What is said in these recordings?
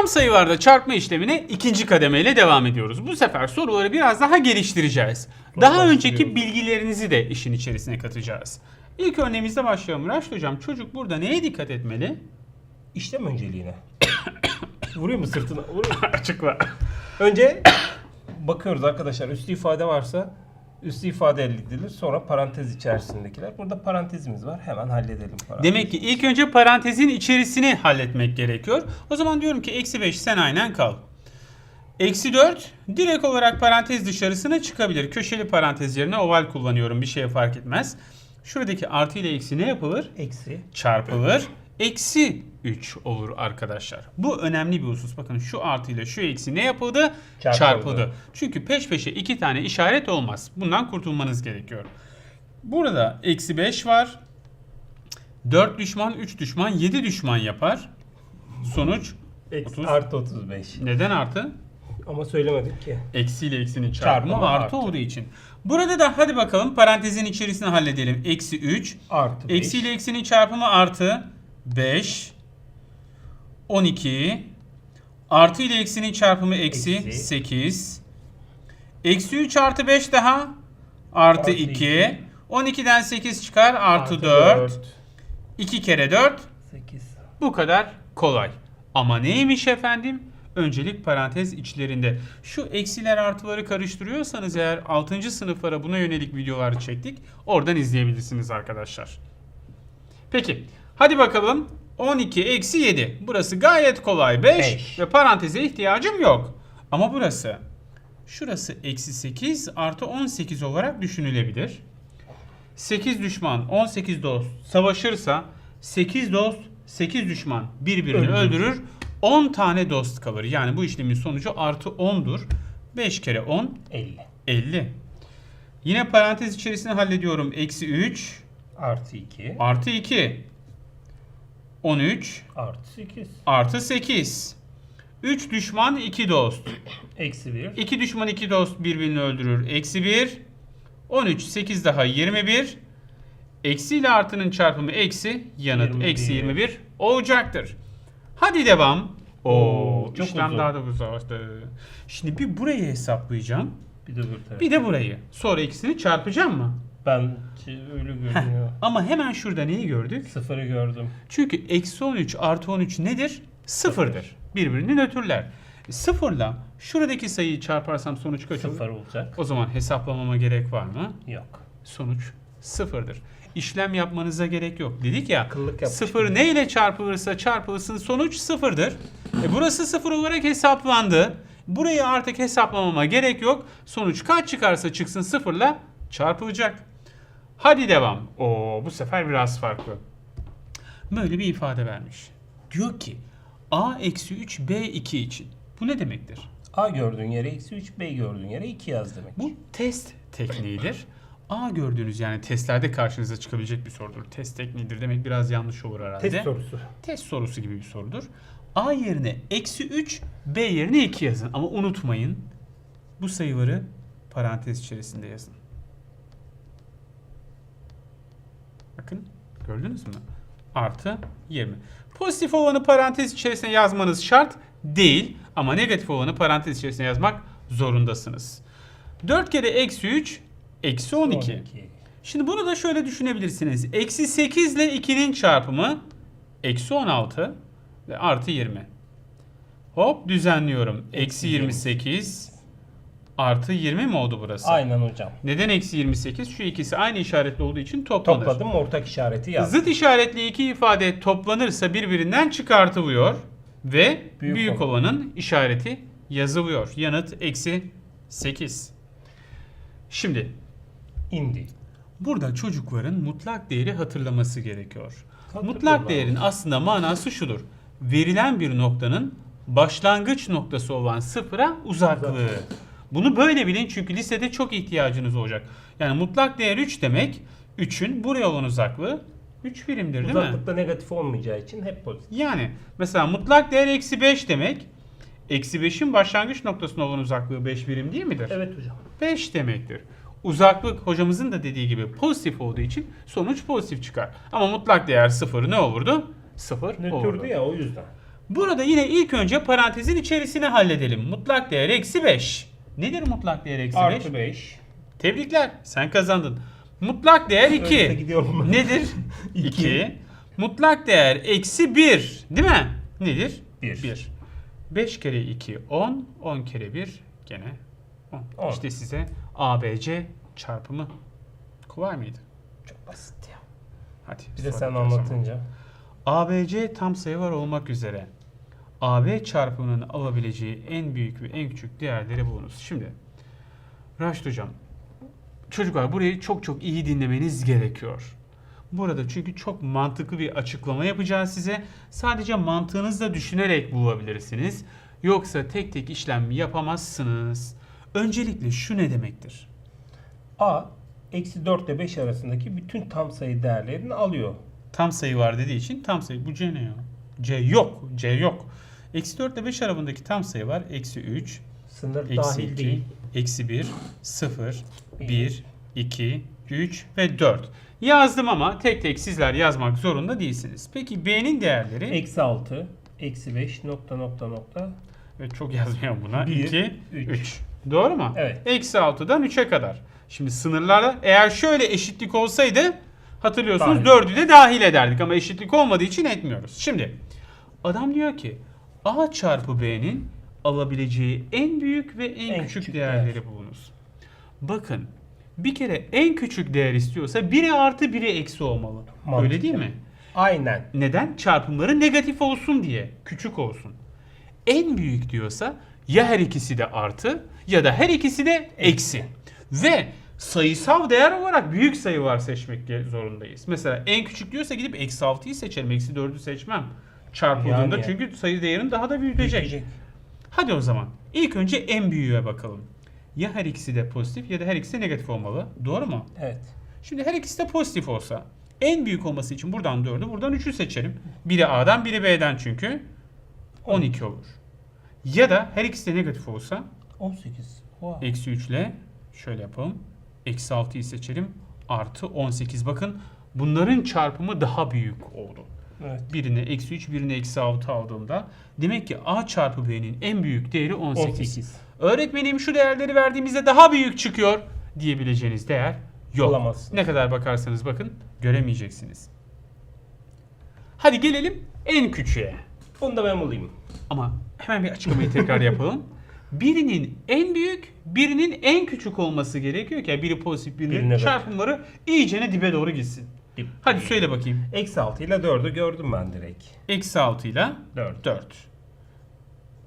Tam sayılarda çarpma işlemine ikinci kademeyle devam ediyoruz. Bu sefer soruları biraz daha geliştireceğiz. Daha önceki bilgilerinizi de işin içerisine katacağız. İlk örneğimizde başlayalım. Raşit hocam çocuk burada neye dikkat etmeli? İşlem önceliğine. Vurayım mı sırtına? Vurayım mı? Açıkla. Önce bakıyoruz arkadaşlar. Üstü ifade varsa üstü ifade elde edilir. Sonra parantez içerisindekiler. Burada parantezimiz var. Hemen halledelim parantezi. Demek ki ilk önce parantezin içerisini halletmek gerekiyor. O zaman diyorum ki eksi 5 sen aynen kal. Eksi 4 direkt olarak parantez dışarısına çıkabilir. Köşeli parantez yerine oval kullanıyorum. Bir şeye fark etmez. Şuradaki artı ile eksi ne yapılır? eksi Çarpılır. Eksi 3 olur arkadaşlar. Bu önemli bir husus. Bakın şu artı ile şu eksi ne yapıldı? Çarpıldı. Çarpıldı. Çünkü peş peşe iki tane işaret olmaz. Bundan kurtulmanız gerekiyor. Burada eksi 5 var. 4 düşman, 3 düşman, 7 düşman yapar. Sonuç eksi 30. artı 35. neden artı? Ama söylemedik ki. Eksi ile eksinin çarpımı, Çarpımı artı, artı. olduğu için. Burada da hadi bakalım parantezin içerisine halledelim. Eksi 3. Artı 5. Eksi ile eksinin çarpımı artı 5. 12. Artı ile eksinin çarpımı eksi, Eksi. 8. Eksi 3 artı 5 daha artı, Artı 2. iki. 12'den 8 çıkar artı, 4. 2 kere 4 8. bu kadar kolay. Ama neymiş efendim? Öncelik parantez içlerinde. Şu eksiler artıları karıştırıyorsanız eğer 6. sınıflara buna yönelik videolar çektik. Oradan izleyebilirsiniz arkadaşlar. Peki hadi bakalım 12 eksi 7. Burası gayet kolay 5 Beş. ve paranteze ihtiyacım yok. Ama burası şurası eksi 8 artı 18 olarak düşünülebilir. 8 düşman 18 dost savaşırsa 8 dost 8 düşman birbirini Öldürür. öldürür. 10 tane dost kalır. Yani bu işlemin sonucu artı 10'dur. 5 kere 10 50. 50. Yine parantez içerisinde hallediyorum. Eksi 3 Artı 2. artı 2 13 Artı 8. artı 8 3 düşman 2 dost. Eksi 1. 2 düşman 2 dost birbirini öldürür. Eksi 1 13 8 daha 21 Eksi ile artının çarpımı eksi yanıt 21. eksi 21 olacaktır. Hadi devam. Oo, çok işlem uzun. daha da uzalaştı. Şimdi bir burayı hesaplayacağım. Bir de bir. Bir de burayı. Sonra ikisini çarpacağım mı? Ben öyle görünüyor. Ama hemen şurada neyi gördük? Sıfırı gördüm. Çünkü eksi 13 artı 13 nedir? Sıfırdır. Birbirini nötrler. Sıfırla şuradaki sayıyı çarparsam sonuç kaç olur? Sıfır olacak. O zaman hesaplamama gerek var mı? Yok. Sonuç sıfırdır. İşlem yapmanıza gerek yok. Dedik ya Akıllık sıfır ne ile çarpılırsa çarpılsın sonuç sıfırdır. E burası sıfır olarak hesaplandı. Burayı artık hesaplamama gerek yok. Sonuç kaç çıkarsa çıksın sıfırla çarpılacak. Hadi devam. Oo bu sefer biraz farklı. Böyle bir ifade vermiş. Diyor ki a eksi 3 b 2 için. Bu ne demektir? A gördüğün yere eksi 3, B gördüğün yere 2 yaz demek. Bu test tekniğidir. A gördüğünüz yani testlerde karşınıza çıkabilecek bir sorudur. Test tekniğidir demek biraz yanlış olur herhalde. Test sorusu. Test sorusu gibi bir sorudur. A yerine eksi 3, B yerine 2 yazın. Ama unutmayın bu sayıları parantez içerisinde yazın. Bakın gördünüz mü? Artı 20. Pozitif olanı parantez içerisine yazmanız şart değil. Ama negatif olanı parantez içerisine yazmak zorundasınız. 4 kere eksi 3, eksi 12. Şimdi bunu da şöyle düşünebilirsiniz. Eksi 8 ile 2'nin çarpımı eksi 16 ve artı 20. Hop düzenliyorum. Eksi 28 artı 20 mi oldu burası? Aynen hocam. Neden eksi 28? Şu ikisi aynı işaretli olduğu için toplanır. Topladım ortak işareti yazdım. Zıt işaretli iki ifade toplanırsa birbirinden çıkartılıyor ve büyük, Büyük olanın işareti yazılıyor. Yanıt eksi 8. Şimdi İndi. Burada çocukların mutlak değeri hatırlaması gerekiyor. Hatırlıyorlar. Mutlak değerin aslında manası şudur. Verilen bir noktanın başlangıç noktası olan sıfıra uzaklığı. Uzaklığı. Bunu böyle bilin çünkü lisede çok ihtiyacınız olacak. Yani mutlak değer 3 demek 3'ün buraya olan uzaklığı 3 birimdir değil mi? Uzaklıkta negatif olmayacağı için hep pozitif. Yani mesela mutlak değer eksi 5 demek eksi 5'in başlangıç noktasına olan uzaklığı 5 birim değil midir? Evet hocam. 5 demektir. Uzaklık hocamızın da dediği gibi pozitif olduğu için sonuç pozitif çıkar. Ama mutlak değer 0 ne olurdu? 0 olurdu. Nötrdü ya o yüzden. Burada yine ilk önce parantezin içerisine halledelim. Mutlak değer eksi 5. Nedir mutlak değer eksi 5? Artı 5. Tebrikler. Sen kazandın. Mutlak değer Öyleyse 2. gidiyorum ben. Nedir? İki. 2. Mutlak değer eksi 1. Değil mi? Nedir? Bir. 1. 5 kere 2 10. 10 kere 1 gene 10. On. İşte size ABC çarpımı. Kolay mıydı? Çok basit ya. Hadi. Bir de sen anlatınca. ABC tam sayı var olmak üzere AB çarpımının alabileceği en büyük ve en küçük değerleri bulunuz. Şimdi Raşit hocam çocuklar burayı çok çok iyi dinlemeniz gerekiyor. Burada çünkü çok mantıklı bir açıklama yapacağız size. Sadece mantığınızla düşünerek bulabilirsiniz. Yoksa tek tek işlem yapamazsınız. Öncelikle şu ne demektir? A eksi 4 ile 5 arasındaki bütün tam sayı değerlerini alıyor. Tam sayı var dediği için tam sayı. Bu C ne ya? C yok. C yok. Eksi 4 ile 5 arasındaki tam sayı var. Eksi 3, Sınır eksi dahil 2, değil. eksi 1, 0, 1, 2, 3 ve 4. Yazdım ama tek tek sizler yazmak zorunda değilsiniz. Peki B'nin değerleri? Eksi 6, eksi 5 nokta nokta nokta. Evet, çok yazmayalım buna. Bir, 2, üç. 3. Doğru mu? Evet. Eksi 6'dan 3'e kadar. Şimdi sınırlara eğer şöyle eşitlik olsaydı hatırlıyorsunuz Dahil. 4'ü de dahil ederdik ama eşitlik olmadığı için etmiyoruz. Şimdi adam diyor ki A çarpı B'nin alabileceği en büyük ve en, En küçük, küçük değerleri değer. bulunuz. Bakın bir kere en küçük değer istiyorsa biri artı biri eksi olmalı. Öyle Mantıklı. değil mi? Aynen. Neden? Çarpımları negatif olsun diye. Küçük olsun. En büyük diyorsa ya her ikisi de artı ya da her ikisi de eksi. Ve sayısal değer olarak büyük sayı var seçmek zorundayız. Mesela en küçük diyorsa gidip eksi 6'yı seçerim. Eksi 4'ü seçmem. Çarpıldığında Yani. çünkü sayı değerini daha da büyütecek. Büyütecek. Hadi o zaman ilk önce en büyüğe bakalım. Ya her ikisi de pozitif ya da her ikisi de negatif olmalı. Doğru mu? Evet. Şimdi her ikisi de pozitif olsa en büyük olması için buradan 4'ü buradan 3'ü seçelim. Biri A'dan biri B'den çünkü 12 olur. Ya da her ikisi de negatif olsa 18. Oha. eksi 3 ile şöyle yapalım. Eksi 6'yı seçelim. Artı 18 bakın bunların çarpımı daha büyük oldu. Evet. Birine eksi 3 birine eksi 6 aldığımda demek ki A çarpı B'nin en büyük değeri 18. 18. Öğretmenim şu değerleri verdiğimizde daha büyük çıkıyor diyebileceğiniz değer yok. Bulamazsınız. Ne kadar bakarsanız bakın göremeyeceksiniz. Hadi gelelim en küçüğe. Bunu da ben bulayım. Ama hemen bir açıklamayı tekrar yapalım. Birinin en büyük, birinin en küçük olması gerekiyor ki biri pozitif, Biri birinin negatif. çarpımları iyicene dibe doğru gitsin. Dip. Hadi söyle bakayım. Eksi 6 ile 4'ü gördüm ben direkt. Eksi 6 ile 4. 4.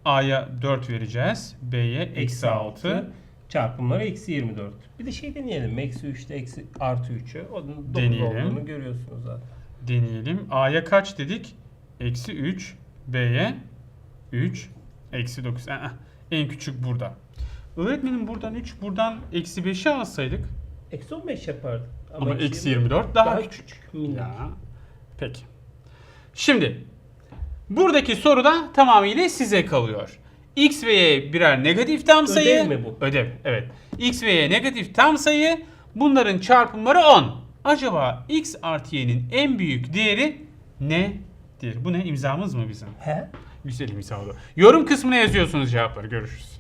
A'ya 4 vereceğiz. B'ye eksi 6. Çarpımları eksi 24. Bir de şey deneyelim. Eksi 3'te eksi artı 3'ü. Onun 9 Deneyelim. olduğunu görüyorsunuz zaten. Deneyelim. A'ya kaç dedik? Eksi 3. B'ye 3. Eksi 9. Aa, en küçük burada. Öğretmenim buradan 3, buradan eksi 5'i alsaydık. Eksi 15 yapardı. Ama, eksi 24 daha, küçük. Minik. Ya. Peki. Şimdi buradaki soru da tamamıyla size kalıyor. X ve Y birer negatif tam Ödev sayı. mi bu? Ödev. Evet. X ve Y negatif tam sayı. Bunların çarpımları 10. Acaba X artı Y'nin en büyük değeri nedir? Bu ne? İmzamız mı bizim? He? Güzel imzalı. Yorum kısmına yazıyorsunuz cevapları. Görüşürüz.